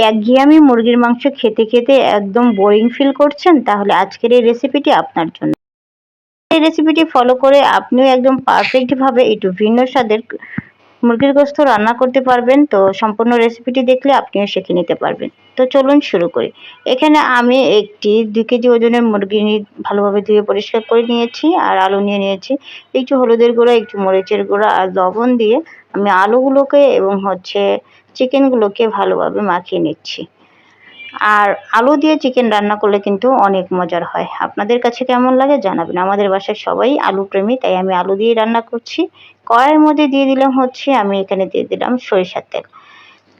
একঘেয়েমি মুরগির মাংস খেতে খেতে একদম বোরিং ফিল করছেন, তাহলে আজকের এই রেসিপিটি আপনার জন্য। এই রেসিপিটি ফলো করে আপনিও একদম পারফেক্টভাবে একটু ভিন্ন স্বাদের মুরগির গোস্ত রান্না করতে পারবেন, তো সম্পূর্ণ রেসিপিটি দেখলে আপনিও শিখে নিতে পারবেন। তো চলুন শুরু করি। এখানে আমি একটি দুই কেজি ওজনের মুরগি ভালোভাবে ধুয়ে পরিষ্কার করে নিয়েছি আর আলু নিয়ে নিয়েছি। একটু হলুদের গুঁড়া, একটু মরিচের গুঁড়া আর লবণ দিয়ে আমি আলুগুলোকে এবং হচ্ছে চিকেনগুলোকে ভালোভাবে মাখিয়ে নিচ্ছি। আর আলু দিয়ে চিকেন রান্না করলে কিন্তু অনেক মজার হয়। আপনাদের কাছে কেমন লাগে জানাবেন। আমাদের বাসায় সবাই আলু প্রেমী তাই আমি আলু দিয়ে রান্না করছি। কড়াইয়ের মধ্যে দিয়ে দিলাম হচ্ছে, আমি এখানে দিয়ে দিলাম সরিষার তেল।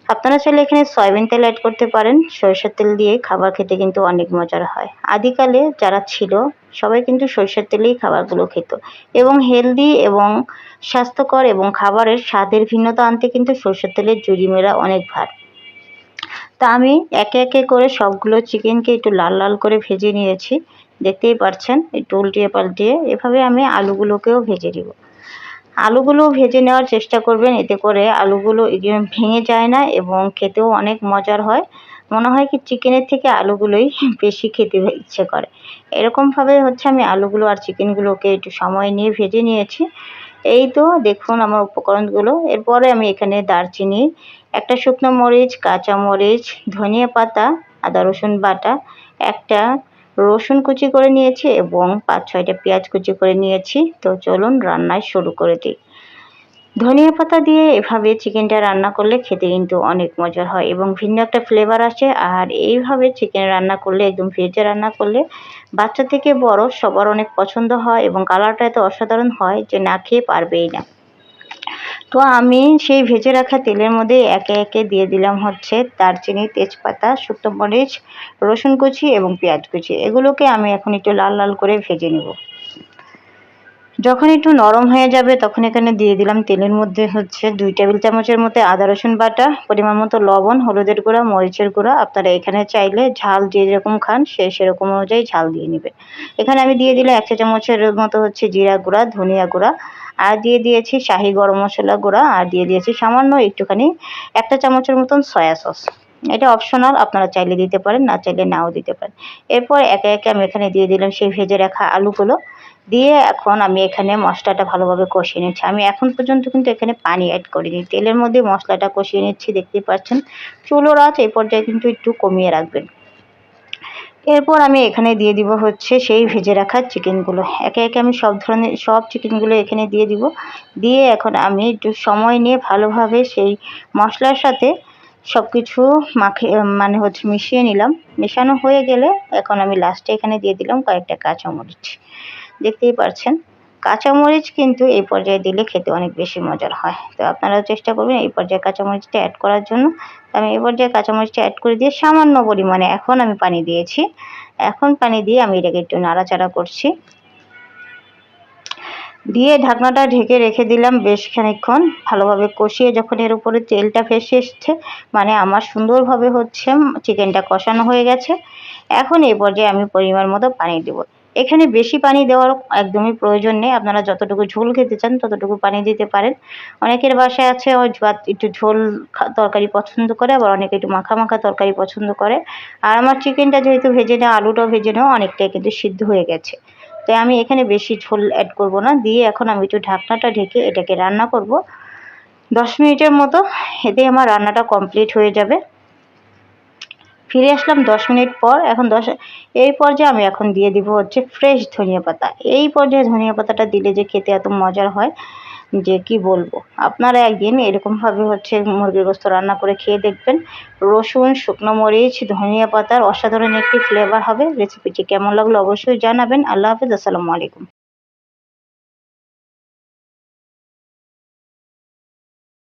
আপনারা চাইলে এখানে সয়াবিন তেল অ্যাড করতে পারেন। সরিষার তেল দিয়ে খাবার খেতে কিন্তু অনেক মজার হয়। আদিকালে যারা ছিল, সবাই কিন্তু সরিষার তেলেই খাবারগুলো খেত। এবং হেলদি এবং স্বাস্থ্যকর এবং খাবারের স্বাদের ভিন্নতা আনতে কিন্তু সরষের তেলের জুড়িমেরা অনেক ভার। তা আমি একে একে করে সবগুলো চিকেনকে একটু লাল লাল করে ভেজে নিয়েছি। দেখতেই পাচ্ছেন একটু উল্টিয়ে পাল্টিয়ে। এভাবে আমি আলুগুলোকেও ভেজে দিব আলুগুলো ভেজে নেওয়ার চেষ্টা করবেন। এতে করে আলুগুলো ভেঙে যায় না এবং খেতেও অনেক মজার হয়। মনে হয় কি চিকেনের থেকে আলুগুলোই বেশি খেতে ইচ্ছে করে। এরকমভাবে হচ্ছে আমি আলুগুলো আর চিকেনগুলোকে একটু সময় নিয়ে ভেজে নিয়েছি। এই তো দেখুন আমার উপকরণগুলো। এরপরে আমি এখানে দারচিনি, একটা শুকনো মরিচ, কাঁচা মরিচ, ধনিয়া পাতা, আদা রসুন বাটা, একটা রসুন কুচি করে নিয়েছি এবং পাঁচ ছয়টা পেঁয়াজ কুচি করে নিয়েছি। তো চলুন রান্নায় শুরু করে দিই। ধনিয়া পাতা দিয়ে এভাবে চিকেনটা রান্না করলে খেতে কিন্তু অনেক মজার হয় এবং ভিন্ন একটা ফ্লেভার আসে। আর এইভাবে চিকেন রান্না করলে, একদম ভেজে রান্না করলে বাচ্চা থেকে বড় সবার অনেক পছন্দ হয় এবং কালারটা এত অসাধারণ হয় যে না খেয়ে পারবেই না। তো আমি সেই ভেজে রাখা তেলের মধ্যে একে একে দিয়ে দিলাম হচ্ছে দারচিনি, তেজপাতা, শুকনো মরিচ, রসুন কুচি এবং পেঁয়াজ কুচি। এগুলোকে আমি এখন একটু লাল লাল করে ভেজে নেব। যখন একটু নরম হয়ে যাবে, তখন এখানে দিয়ে দিলাম তেলের মধ্যে হচ্ছে দুই টেবিল চামচের মধ্যে আদা, রসুন বাটা, পরিমাণ মতো লবণ, হলুদের গুঁড়া, মরিচের গুঁড়া। আপনারা এখানে চাইলে ঝাল যে যেরকম খান, সে সেরকম অনুযায়ী ঝাল দিয়ে নেবে। এখানে আমি দিয়ে দিলাম এক চা চামচের মতো হচ্ছে জিরা গুঁড়া, ধনিয়া গুঁড়া। আর দিয়ে দিয়েছি শাহি গরম মশলা গুঁড়া। আর দিয়ে দিয়েছি সামান্য একটুখানি একটা চামচের মতন সয়া সস। এটা অপশনাল আপনারা চাইলে দিতে পারেন, না চাইলে নাও দিতে পারেন। এরপর একে একে আমি এখানে দিয়ে দিলাম সেই ভেজে রাখা আলুগুলো। দিয়ে এখন আমি এখানে মশলাটা ভালোভাবে কষিয়ে নিচ্ছি। আমি এখন পর্যন্ত কিন্তু এখানে পানি অ্যাড করিনি। তেলের মধ্যে মশলাটা কষিয়ে নিচ্ছি দেখতেই পাচ্ছেন। চুলোর আঁচ এই পর্যায়ে কিন্তু একটু কমিয়ে রাখবেন। এরপর আমি এখানে দিয়ে দিব হচ্ছে সেই ভেজে রাখা চিকেনগুলো। একে একে আমি সব ধরনের, সব চিকেনগুলো এখানে দিয়ে দিব। দিয়ে এখন আমি একটু সময় নিয়ে ভালোভাবে সেই মশলার সাথে সব কিছু মাখে মানে হচ্ছে মিশিয়ে নিলাম। মেশানো হয়ে গেলে এখন আমি লাস্টে এখানে দিয়ে দিলাম কয়েকটা কাঁচামরিচ। দেখতেই পাচ্ছেন কাঁচামরিচ কিন্তু এই পর্যায়ে দিলে খেতে অনেক বেশি মজার হয়। তো আপনারাও চেষ্টা করবেন এই পর্যায়ে কাঁচামরিচটা অ্যাড করার জন্য। আমি এই পর্যায়ে কাঁচামরিচটা অ্যাড করে দিয়ে সামান্য পরিমাণে এখন আমি পানি দিয়েছি। এখন পানি দিয়ে আমি এটাকে একটু নাড়াচাড়া করছি। দিয়ে ঢাকনাটা ঢেকে রেখে দিলাম বেশ খানিক্ষণ ভালোভাবে কষিয়ে যখন এর উপরে তেলটা ফেসে এসছে মানে আমার সুন্দরভাবে হচ্ছে চিকেনটা কষানো হয়ে গেছে। এখন এই পর্যায়ে আমি পরিমাণ মতো পানি দেবো। এখানে বেশি পানি দেওয়ার একদমই প্রয়োজন নেই। আপনারা যতটুকু ঝোল খেতে চান ততটুকু পানি দিতে পারেন। অনেকের বাসায় আছে একটু ঝোল তরকারি পছন্দ করে, আবার অনেকে একটু মাখা মাখা তরকারি পছন্দ করে। আর আমার চিকেনটা যেহেতু ভেজে নেওয়া, আলুটাও ভেজে নেওয়া, অনেকটাই কিন্তু সিদ্ধ হয়ে গেছে। তাই আমি এখানে বেশি ঝোল অ্যাড করব না। দিয়ে এখন আমি একটু ঢাকনাটা ঢেকে এটাকে রান্না করব। দশ মিনিটের মতো এতে আমার রান্নাটা কমপ্লিট হয়ে যাবে। ফিরে আসলাম দশ মিনিট পর। এখন দশ, এই পর্যায়ে আমি এখন দিয়ে দিব হচ্ছে ফ্রেশ ধনিয়া পাতা। এই পর্যায়ে ধনিয়া পাতাটা দিলে যে খেতে এত মজার হয়, যে কি বলব? আপনারা একদিন এরকমভাবে হচ্ছে মুরগির গোস্ত রান্না করে খেয়ে দেখবেন। রসুন, শুকনো মরিচ, ধনিয়া পাতার অসাধারণ একটি ফ্লেভার হবে। রেসিপিটি কেমন লাগল অবশ্যই জানাবেন। আল্লাহ হাফিজ, আসসালামু আলাইকুম।